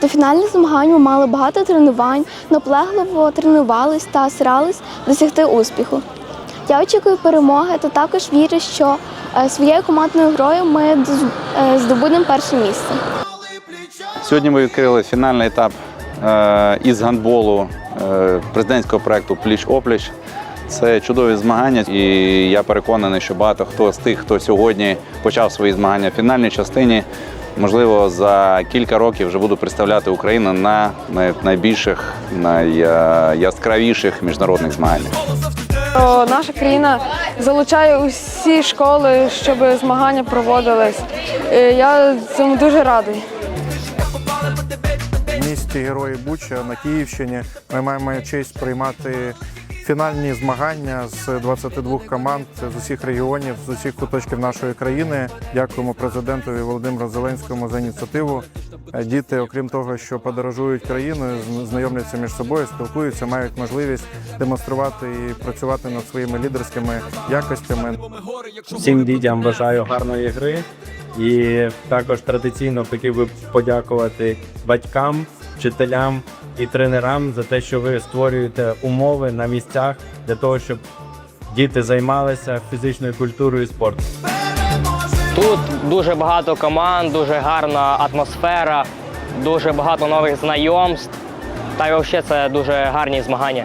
До фінальних змагань ми мали багато тренувань, наполегливо тренувались та старались досягти успіху. Я очікую перемоги та також вірю, що е, своєю командною грою ми е, здобудемо перше місце. Сьогодні ми відкрили фінальний етап е, із гандболу президентського проекту Пліч опліч. Це чудові змагання, і я переконаний, що багато хто з тих, хто сьогодні почав свої змагання в фінальній частині, можливо, за кілька років вже буду представляти Україну на найбільших, найяскравіших міжнародних змаганнях. Наша країна залучає усі школи, щоб змагання проводились. Е, Я цьому дуже радий. В місті Герої Буча на Київщині ми маємо честь приймати фінальні змагання з 22 команд з усіх регіонів, з усіх куточків нашої країни. Дякуємо президентові Володимиру Зеленському за ініціативу. Е, Діти, окрім того, що подорожують країною, зн- знайомляться між собою, спілкуються, мають можливість демонструвати і працювати над своїми лідерськими якостями. Всім дітям бажаю гарної гри. І також традиційно хотів би подякувати батькам, вчителям і тренерам за те, що ви створюєте умови на місцях для того, щоб діти займалися фізичною культурою і спортом. Тут дуже багато команд, дуже гарна атмосфера, дуже багато нових знайомств. Та й взагалі це дуже гарні змагання.